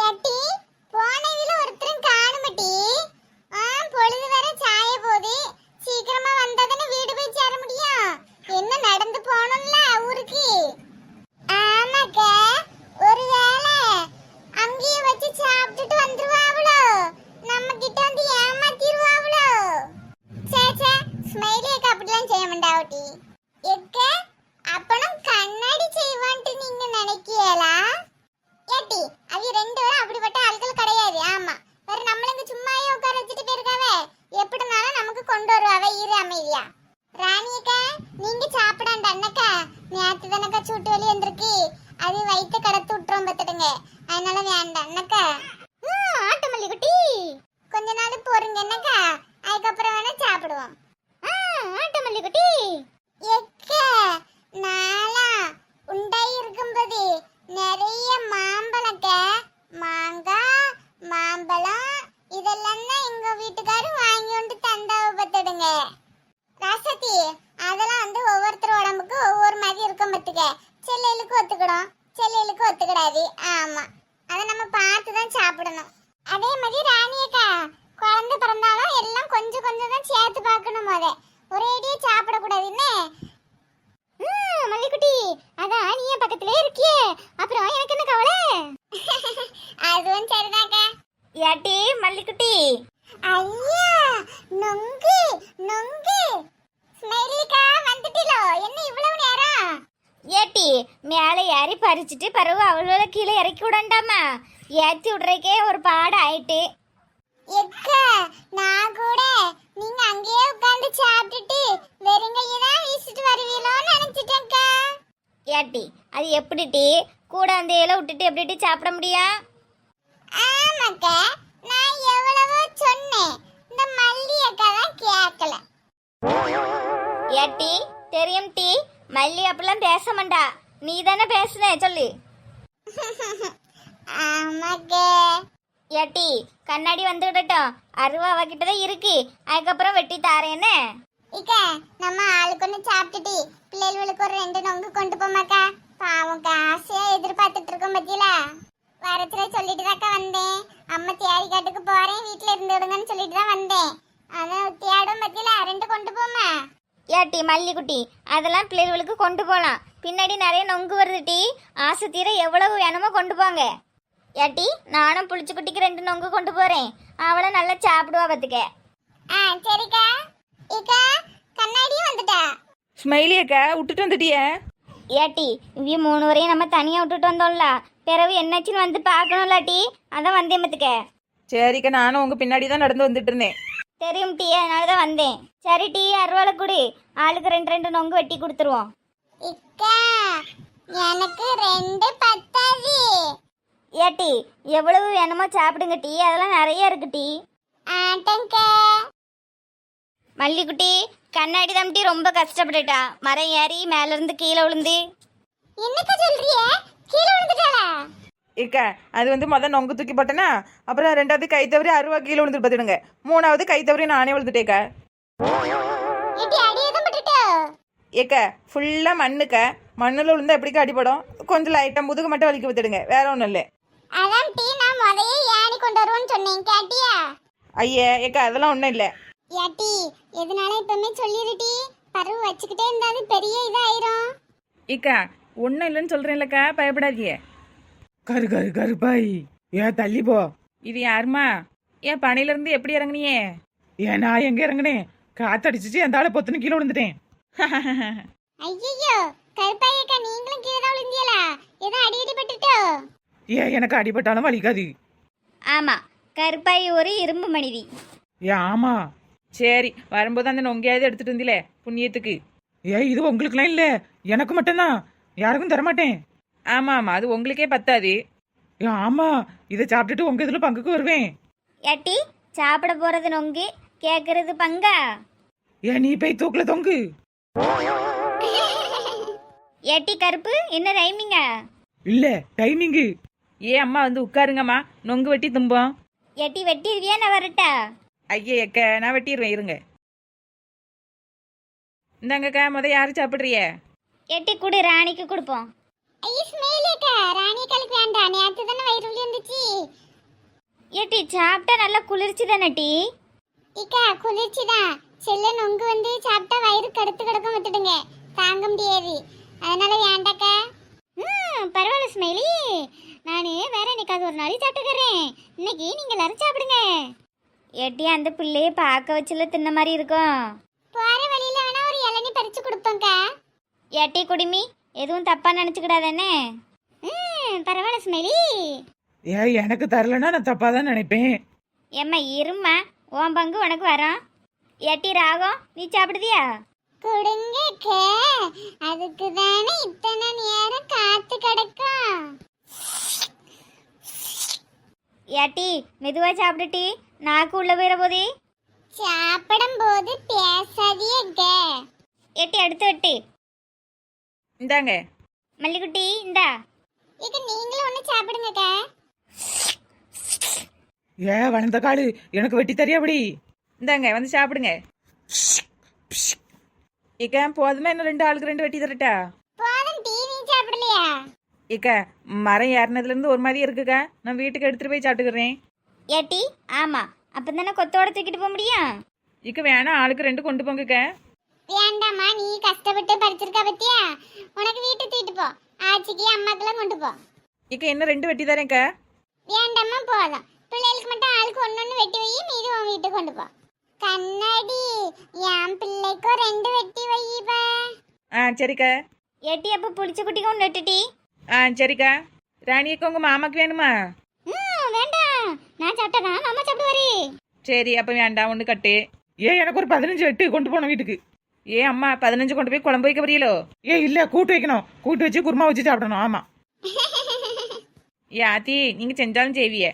ஏட்டி போன இதுல ஒருத்தரும் காணுமட்டி ஆ பொழுது வேற சாய போகுது சீக்கிரமா வந்தாதானே வீடு போய் சேர முடியும் என்ன நடந்து போகணும்ல ஊருக்கு ஆமாக்கா ஒருவேளை அங்கேயே வச்சு சாப்பிட்டுட்டு வந்துருவாவளோ நம்ம கிட்ட வந்து ஏமாத்திருவாவளோ சே சே ஸ்மைலி அக்கா அப்படிலாம் செய்ய மாட்டாவட்டி எக்க அப்பனும் கண்ணாடி செய்வான்ட்டு நீங்க நினைக்கீங்களா ஏட்டி அவி ரெண்டு பேரும் அப்படிப்பட்ட ஆட்கள் கிடையாது ஆமா வேற நம்மளுங்க சும்மாயே உட்கார வச்சுட்டு போயிருக்காவே எப்படினாலும் நமக்கு கொண்டு வருவாவே இரு அமைதியா ராணியக்கா நீங்க சாப்பிடாண்ட அண்ணக்கா நேத்து தானக்கா சூட்டு வலி வந்திருக்கு. அது வயிற்று கடத்து விட்டுரும் பார்த்துடுங்க. அதனால வேண்டாம் அண்ணக்கா. ஆட்டமல்லி குட்டி. கொஞ்ச நாள் போறீங்க என்னக்கா அதுக்கப்புறம் வேணா சாப்பிடுவோம். ஆட்டமல்லி குட்டி. எக்க நாளா உண்டாய் இருக்கும்போது நிறைய மாம்பழக்க மாங்காய் மாம்பழம் இதெல்லாம் தான் எங்க வீட்டுக்காரர் வாங்கி கொண்டு தந்தாவ பத்துடுங்க ராசத்தி அதெல்லாம் வந்து ஒவ்வொருத்தர் உடம்புக்கு ஒவ்வொரு மாதிரி இருக்கும் பத்துக்க செல்லைகளுக்கு ஒத்துக்கிடும் செல்லைகளுக்கு ஒத்துக்கிடாது ஆமா அதை நம்ம பார்த்து தான் சாப்பிடணும் அதே மாதிரி ராணியக்கா குழந்தை பிறந்தாலும் எல்லாம் தான் சேர்த்து பார்க்கணும் முத. ஒரேடியே சாப்பிடக்கூடாது என்ன? மல்லிக்குட்டி அதான் நீ என் பக்கத்திலே இருக்கியே. அப்புறம் எனக்கு என்ன கவலை? அதுவும் சரிதாக்கா ஏட்டி மல்லிக்குட்டி. ஐயா நொங்கு நொங்கு. ஸ்மைலிக்கா வந்துட்டிலோ? என்ன இவ்வளவு நேரம் ஏட்டி மேலே ஏறி பறிச்சுட்டு பிறகு அவ்வளோ கீழே இறக்கி விடண்டாமா? ஏற்றி விட்றக்கே ஒரு பாடு ஆயிட்டு எக்கா நான் கூட நீங்க அங்கேயே உட்கார்ந்து சாப்பிட்டுட்டு வெறுங்கையை தான் வீசிட்டு வருவீங்களோன்னு நினைச்சிட்டேன்க்கா. ஏட்டி அது எப்படி டீ கூட அந்த இலை விட்டுட்டு எப்படி டீ சாப்பிட முடியும் ஆமாக்கா நான் எவ்வளவோ சொன்னேன். இந்த மல்லி அக்கா தான் கேட்கல ஏட்டி தெரியும் டீ மல்லி அப்படிலாம் பேச மாட்டா. நீ தானே பேசுன சொல்லு. ஆமாக்கா. ஏட்டி கண்ணாடி வந்து விடட்டும். அருவா அவகிட்ட தான் இருக்கு. அதுக்கப்புறம் வெட்டி தாரேன்னு. இக்க நம்ம ஆளுக்கு ஒன்று சாப்பிட்டுட்டு பிள்ளைகளுக்கு ஒரு ரெண்டு நொங்கு கொண்டு போமாக்கா பாவம் ஆசையா எதிர்பார்த்துட்டு இருக்கோம் பத்தியில. வரத்துல சொல்லிட்டு தாக்கா வந்தேன். அம்மா தேடி காட்டுக்கு போறேன். வீட்டுல இருந்து விடுங்கன்னு சொல்லிட்டு தான் வந்தேன். அதான் தேடும் பத்தியில ரெண்டு கொண்டு போமா ஏட்டி மல்லிக்குட்டி அதெல்லாம் பிள்ளைகளுக்கு கொண்டு போகலாம் பின்னாடி நிறைய நொங்கு வருது டீ. ஆசை தீர எவ்வளவு வேணுமோ கொண்டு போங்க. ஏட்டி நானும் புளிச்சுக்குட்டிக்கு ரெண்டு நொங்கு கொண்டு போறேன். அவளை நல்லா சாப்பிடுவா பார்த்துக்க ஆ சரிக்கா. இக்கா கண்ணாடியும் வந்துட்டா. ஸ்மைலி அக்கா விட்டுட்டு வந்துட்டியே? ஏட்டி இவ்விய மூணு வரையும் நம்ம தனியாக விட்டுட்டு வந்தோம்ல. பிறகு என்னாச்சுன்னு வந்து பார்க்கணும்ல டீ. அதான் வந்தேன் பார்த்துக்க சரிக்கா நானும் உங்க பின்னாடி தான் நடந்து வந்துட்டு இருந்தேன். தெரியும் டீ. அதனால தான் வந்தேன். சரி டீ அருவாளை கொடு. ஆளுக்கு ரெண்டு ரெண்டு நொங்கு வெட்டி கொடுத்துருவோம். இக்கா எனக்கு ரெண்டு பத்தாது. ஏட்டி எவ்வளவு வேணுமோ சாப்பிடுங்க டீ. அதெல்லாம் நிறைய இருக்கு டீ. மல்லிக்குட்டி கண்ணாடி தம்பி ரொம்ப கஷ்டப்பட்டுட்டா. மரம் ஏறி மேல இருந்து கீழே விழுந்து. என்னக்கா சொல்றியே? கீழே விழுந்துட்டாளா? ஏக்கா அது வந்து மொதல் நொங்கு தூக்கி போட்டேனா அப்புறம் ரெண்டாவது கை தவறி அருவா கீழே விழுந்துட்டு பார்த்துடுங்க மூணாவது கை தவறி நானே விழுந்துட்டேக்கா ஏக்கா ஃபுல்லாக மண்ணுக்கா. மண்ணில் விழுந்தா எப்படிக்கா அடிபடும்? கொஞ்சம் லைட்டாக முதுகு மட்டும் வலிக்க விட்டுடுங்க. வேற ஒன்றும் இல்லை. அதான் டீ நான் முதையே ஏணி கொண்டு வருவோன்னு சொன்னேன். கேட்டியா? ஐயே ஏக்கா அதெல்லாம் ஒன்றும் இல்லை. ஏட்டி எதனால இப்பவுமே சொல்லிடு டீ. பருவு வச்சுக்கிட்டே இருந்தாது பெரிய இதாயிரும். ஏக்கா ஒன்றும் இல்லைன்னு சொல்கிறேன்லக்கா பயப்படாதீங்க. கரு கரு கருப்பாய் ஏன் தள்ளி போ. இது யாருமா ஏன் பனையிலேருந்து எப்படி இறங்குனியே ஏன் நான் எங்கே இறங்குனேன்? காத்தடிச்சிச்சு அந்த ஆளை பொத்துன்னு கீழே விழுந்துட்டேன். ஐயோ கருப்பாயக்கா ஏன் எனக்கு அடிபட்டாலும் வலிக்காது? ஆமா கருப்பாய் ஒரு இரும்பு மனிதி ஏன் ஆமா. சரி வரும்போது அந்த நொங்கையாவது எடுத்துட்டு வந்திலே புண்ணியத்துக்கு. ஏ இது உங்களுக்குலாம் இல்லை. எனக்கு மட்டும்தான். யாருக்கும் தரமாட்டேன். ஆமா ஆமா அது உங்களுக்கே பத்தாது. ஏ ஆமா இதை சாப்பிட்டுட்டு உங்க இதுல பங்குக்கு வருவேன். ஏட்டி சாப்பிட போறது நொங்கு கேக்குறது பங்கா? ஏன் நீ போய் தூக்குல தொங்கு. ஏட்டி கருப்பு என்ன ரைமிங்க? இல்ல டைமிங்கு. ஏ அம்மா வந்து உட்காருங்கம்மா. நொங்கு வெட்டி தும்போம். ஏட்டி வெட்டிடுவியா நான் வரட்டா? ஐயே எக்க நான் வெட்டிடுவேன் இருங்க. இந்தாங்கக்கா முத யாரு சாப்பிட்றிய? எட்டி கொடு ராணிக்கு கொடுப்போம். ஐயோ ஸ்மெயிலேக்கா ராணி கழுக்கு வேண்டாம். நேற்று தானே வயிறு வலி வந்துச்சு. ஏட்டி சாப்பிட்டா நல்லா குளிர்ச்சி தானே டீ? இக்கா குளிர்ச்சிதான் செல்ல நொங்கு வந்து சாப்பிட்டா வயிறு கடுத்து கிடக்கும் விட்டுடுங்க. தாங்க முடியாது. அதனால வேண்டாக்கா. ம் பரவாயில்ல ஸ்மைலி நான் வேற என்னைக்காவது ஒரு நாளைக்கு சாப்பிட்டுக்கிறேன். இன்னைக்கு நீங்க எல்லாரும் சாப்பிடுங்க. ஏட்டி அந்த பிள்ளைய பார்க்க வச்சுல தின்ன மாதிரி இருக்கும். போற வழியில வேணா ஒரு இளநீ பறிச்சு கொடுப்போங்க்கா ஏட்டி குடிமி எதுவும் தப்பா நினச்சிக்கிடாதானே ம் பரவாயில்ல ஸ்மைலி ஏ எனக்கு தரலன்னா நான் தப்பா தான் நினைப்பேன். ஏம்மா இரும்மா உன் பங்கு உனக்கு வரோம். ஏட்டி ராகம் நீ சாப்பிடுதியா? கொடுங்க. அதுக்கு தானே இத்தனை நேரம் காத்து கிடக்கும். ஏட்டி மெதுவா சாப்பிடுட்டி நாக்கு உள்ள போயிட போதே. சாப்பிடும் போது பேசாதியங்க ஏட்டி அடுத்து வெட்டி இந்தாங்க. மல்லிக்குட்டி இந்தா. இது நீங்களும் ஒண்ணு சாப்பிடுங்கக்கா. ஏ வளர்ந்த காலு எனக்கு வெட்டி தரியாபடி இந்தாங்க வந்து சாப்பிடுங்க. இக்க போதுமே? இன்னும் ரெண்டு ஆளுக்கு ரெண்டு வெட்டி தரட்டா? போதும் டீ நீ சாப்பிடலையா? இக்க மரம் ஏறினதுல இருந்து ஒரு மாதிரி இருக்குக்கா. நான் வீட்டுக்கு எடுத்துட்டு போய் சாப்பிட்டுக்கிறேன். ஏட்டி ஆமா. அப்போ தானே கொத்தோட தூக்கிட்டு போக முடியும்? இக்க வேணா ஆளுக்கு ரெண்டு கொண்டு போங்கக்க. வேண்டாம்மா நீ கஷ்டப்பட்டு படிச்சிருக்க பத்தியா? உனக்கு வீட்டு தூக்கிட்டு போ. ஆச்சிக்கு அம்மாக்கெல்லாம் கொண்டு போ. இக்க இன்னும் ரெண்டு வெட்டி தரேன்க்கா வேண்டாம்மா போதும். பிள்ளைகளுக்கு மட்டும் ஆளுக்கு ஒன்னொன்னு வெட்டி வை மீதி உன் வீட்டுக்கு கொண்டு போ. கண்ணாடி என் பிள்ளைக்கும் ரெண்டு வெட்டி வைப்பா. ஆ சரிக்கா. ஏட்டி அப்போ புளிச்ச குட்டிக்கு ஒன்று நட்டுட்டி ஆ சரிக்கா. ராணியக்கா உங்க மாமாக்கு வேணுமா? ம் வேண்டாம். நான் சாப்பிட்டதா மாமா சாப்பிடுவாரு. சரி அப்ப வேண்டாம் ஒன்று கட்டு. ஏ எனக்கு ஒரு பதினஞ்சு வெட்டு கொண்டு போனோம் வீட்டுக்கு. ஏ அம்மா பதினஞ்சு கொண்டு போய் குழம்பு வைக்க புரியலோ ஏ இல்ல கூட்டு வைக்கணும். கூட்டு வச்சு குருமா வச்சு சாப்பிடணும். ஆமா. ஏ ஆத்தி நீங்க செஞ்சாலும் செய்வியே.